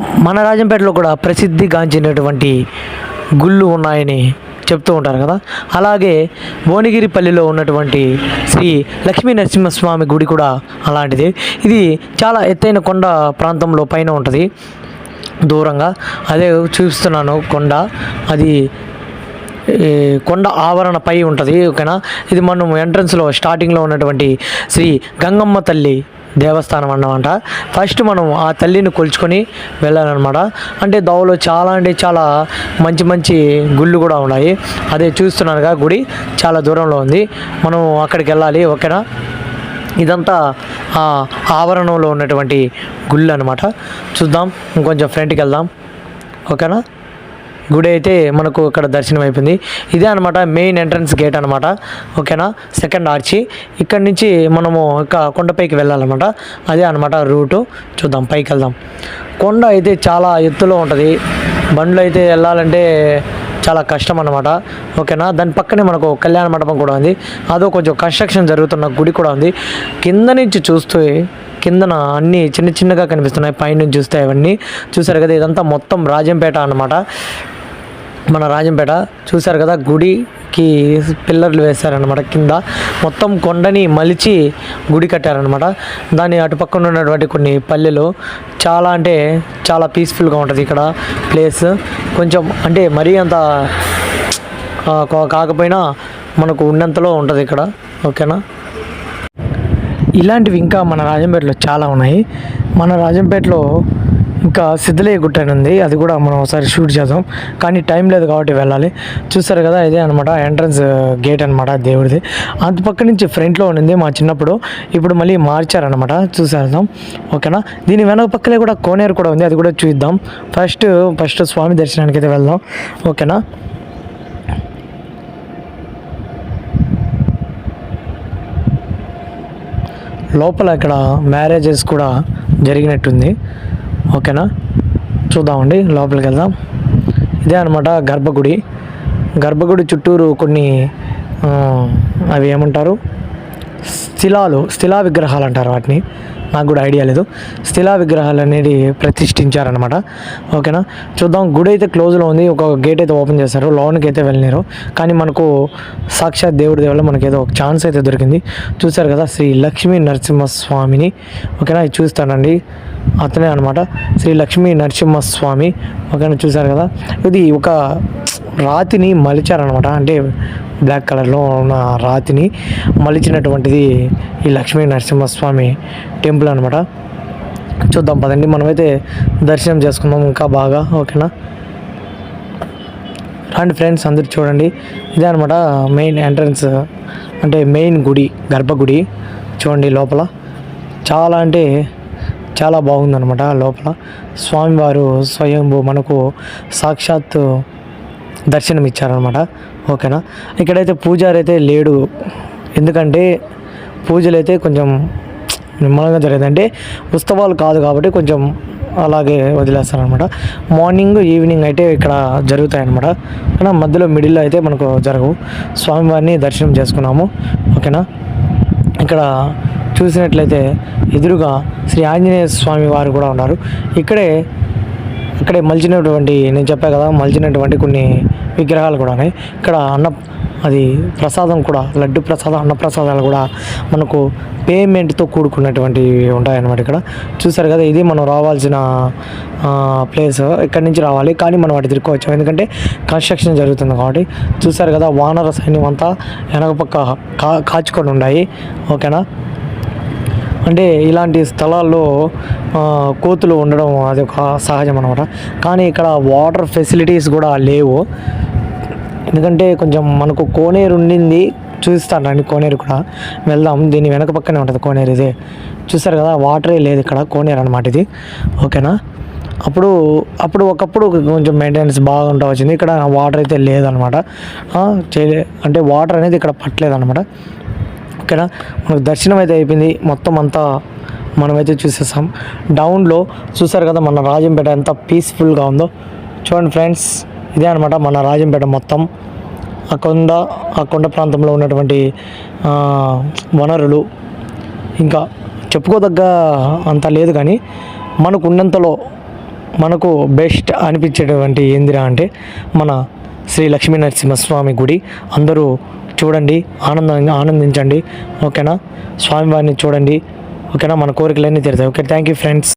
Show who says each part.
Speaker 1: మన రాజంపేటలో కూడా ప్రసిద్ధిగాంచినటువంటి గుళ్ళు ఉన్నాయని చెప్తూ ఉంటారు కదా. అలాగే భువనగిరిపల్లిలో ఉన్నటువంటి శ్రీ లక్ష్మీ నరసింహస్వామి గుడి కూడా అలాంటిది. ఇది చాలా ఎత్తైన కొండ ప్రాంతంలో పైన ఉంటుంది. దూరంగా అదే చూపిస్తున్నాను కొండ. అది కొండ ఆవరణ పై ఉంటుంది. ఓకేనా? ఇది మనం ఎంట్రన్స్లో స్టార్టింగ్లో ఉన్నటువంటి శ్రీ గంగమ్మ తల్లి దేవస్థానం అన్నమాట. ఫస్ట్ మనం ఆ తల్లిని కొలుచుకొని వెళ్ళాలన్నమాట. అంటే దోవలో చాలా అంటే చాలా మంచి మంచి గుళ్ళు కూడా ఉన్నాయి. అదే చూస్తున్నానుగా గుడి చాలా దూరంలో ఉంది. మనం అక్కడికి వెళ్ళాలి ఓకేనా? ఇదంతా ఆ ఆవరణంలో ఉన్నటువంటి గుళ్ళు అనమాట చూద్దాం ఇంకొంచెం ఫ్రంట్కి వెళ్దాం. ఓకేనా? గుడి అయితే మనకు ఇక్కడ దర్శనం అయిపోయింది. ఇదే అనమాట మెయిన్ ఎంట్రన్స్ గేట్ అనమాట ఓకేనా? Second arch. ఇక్కడ నుంచి మనము ఇక కొండపైకి వెళ్ళాలన్నమాట. అదే అనమాట రూటు. చూద్దాం పైకి వెళ్దాం. కొండ అయితే చాలా ఎత్తులో ఉంటుంది. బండ్లు అయితే వెళ్ళాలంటే చాలా కష్టం అనమాట ఓకేనా? దాని పక్కనే మనకు కళ్యాణ మండపం కూడా ఉంది. అదో కొంచెం కన్స్ట్రక్షన్ జరుగుతున్న గుడి కూడా ఉంది. కింద నుంచి చూస్తే కిందన అన్నీ చిన్న చిన్నగా కనిపిస్తున్నాయి. పైనుంచి చూస్తే అవన్నీ. చూసారు కదా ఇదంతా మొత్తం రాజంపేట అనమాట మన రాజంపేట చూశారు కదా గుడికి పిల్లర్లు వేశారనమాట కింద మొత్తం కొండని మలిచి గుడి కట్టారనమాట దాని అటుపక్కన ఉన్నటువంటి కొన్ని పల్లెలు చాలా అంటే చాలా పీస్ఫుల్గా ఉంటుంది ఇక్కడ ప్లేస్ కొంచెం అంటే మరీ అంత కాకపోయినా మనకు ఉన్నంతలో ఉంటుంది ఇక్కడ. ఓకేనా ఇలాంటివి ఇంకా మన రాజంపేటలో చాలా ఉన్నాయి. మన రాజంపేటలో ఇంకా సిద్ధలయ్య గుట్ట అని ఉంది. అది కూడా మనం ఒకసారి షూట్ చేద్దాం. కానీ టైం లేదు కాబట్టి వెళ్ళాలి. చూస్తారు కదా ఇదే అనమాట ఎంట్రన్స్ గేట్ అనమాట దేవుడిది. అంత పక్క నుంచి ఫ్రంట్లో ఉండింది మా చిన్నప్పుడు. ఇప్పుడు మళ్ళీ మార్చారనమాట చూసేద్దాం. ఓకేనా? దీని వెనక పక్కలే కూడా కోనేరు కూడా ఉంది. అది కూడా చూద్దాం. ఫస్ట్ ఫస్ట్ స్వామి దర్శనానికి అయితే వెళ్దాం. ఓకేనా? లోపల ఇక్కడ మ్యారేజెస్ కూడా జరిగినట్టుంది. ఓకేనా? చూద్దామండి లోపలికి వెళ్దాం. ఇదే అనమాట గర్భగుడి. గర్భగుడి చుట్టూరు కొన్ని అవి ఏమంటారు? స్థిలాలు స్థిలా విగ్రహాలు అంటారు వాటిని. నాకు కూడా ఐడియా లేదు. స్థిలా విగ్రహాలు అనేది ప్రతిష్ఠించారనమాట ఓకేనా? చూద్దాం గుడి అయితే క్లోజ్లో ఉంది. ఒక గేట్ అయితే ఓపెన్ చేశారు. లోనికి అయితే వెళ్ళినారు. కానీ మనకు సాక్షాత్ దేవుడి దేవుళ్ళ మనకి ఏదో ఒక ఛాన్స్ అయితే దొరికింది. చూశారు కదా శ్రీ లక్ష్మీ నరసింహస్వామిని. ఓకేనా? చూస్తానండి. అతనే అనమాట శ్రీ లక్ష్మీ నరసింహస్వామి. ఓకేనా చూశారు కదా? ఇది ఒక రాతిని మలిచారనమాట అంటే బ్లాక్ కలర్లో ఉన్న రాతిని మలిచినటువంటిది ఈ లక్ష్మీ నరసింహస్వామి టెంపుల్ అనమాట చూద్దాం పదండి. మనమైతే దర్శనం చేసుకుందాం ఇంకా బాగా ఓకేనా? రండి ఫ్రెండ్స్ అందరు చూడండి. ఇదే అనమాట మెయిన్ ఎంట్రన్స్ అంటే మెయిన్ గుడి గర్భగుడి. చూడండి లోపల. చాలా అంటే చాలా బాగుందనమాట లోపల. స్వామివారు స్వయంభూ మనకు సాక్షాత్ దర్శనం ఇచ్చారనమాట ఓకేనా? ఇక్కడైతే పూజారి అయితే లేడు. ఎందుకంటే పూజలు అయితే కొంచెం నిమ్మలంగా జరిగింది అంటే ఉత్సవాలు కాదు కాబట్టి కొంచెం అలాగే వదిలేస్తారనమాట మార్నింగ్ ఈవినింగ్ అయితే ఇక్కడ జరుగుతాయన్నమాట. కానీ మధ్యలో మిడిల్లో అయితే మనకు జరగవు. స్వామివారిని దర్శనం చేసుకున్నాము. ఓకేనా? ఇక్కడ చూసినట్లయితే ఎదురుగా శ్రీ ఆంజనేయ స్వామి వారు కూడా ఉన్నారు. ఇక్కడే ఇక్కడే మలిచినటువంటి నేను చెప్పా కదా మలిచినటువంటి కొన్ని విగ్రహాలు కూడా ఉన్నాయి. ఇక్కడ అన్న అది ప్రసాదం కూడా లడ్డు ప్రసాదం అన్న ప్రసాదాలు కూడా మనకు పేమెంట్తో కూడుకున్నటువంటివి ఉంటాయన్నమాట ఇక్కడ. చూసారు కదా ఇది మనం రావాల్సిన ప్లేస్. ఇక్కడి నుంచి రావాలి కానీ మనం అటు తిరుక్కోవచ్చు. ఎందుకంటే కన్స్ట్రక్షన్ జరుగుతుంది కాబట్టి. చూసారు కదా వానర సైన్యం అంతా వెనక పక్క కా కాచుకొని ఉన్నాయి ఓకేనా? అంటే ఇలాంటి స్థలాల్లో కోతులు ఉండడం అది ఒక సహజం అనమాట కానీ ఇక్కడ వాటర్ ఫెసిలిటీస్ కూడా లేవు. ఎందుకంటే కొంచెం మనకు కోనేరు ఉండింది చూస్తానండి కోనేరు కూడా. వెళ్దాం దీని వెనక పక్కనే ఉంటుంది కోనేరు ఇది. చూస్తారు కదా వాటరే లేదు ఇక్కడ కోనేరు అనమాట ఇది. ఓకేనా? అప్పుడు అప్పుడు ఒకప్పుడు కొంచెం మెయింటెనెన్స్ బాగుంటా వచ్చింది. ఇక్కడ వాటర్ అయితే లేదనమాట అంటే వాటర్ అనేది ఇక్కడ పట్టలేదన్నమాట. ఇక్కడ మనకు దర్శనం అయితే అయిపోయింది. మొత్తం అంతా మనమైతే చూసేసాం. డౌన్లో చూసారు కదా మన రాజంపేట ఎంత పీస్ఫుల్గా ఉందో. చూడండి ఫ్రెండ్స్ ఇదే అనమాట మన రాజంపేట మొత్తం. ఆ కొండ ఆ కొండ ప్రాంతంలో ఉన్నటువంటి వనరులు. ఇంకా చెప్పుకోదగ్గ అంత లేదు కానీ మనకు ఉన్నంతలో మనకు బెస్ట్ అనిపించేటువంటి ఏందిరా అంటే మన శ్రీ లక్ష్మీ నరసింహస్వామి గుడి. అందరూ చూడండి ఆనందంగా ఆనందించండి. ఓకేనా? స్వామివారిని చూడండి. ఓకేనా? మన కోరికలన్నీ తీరుతాయి. Okay thank you friends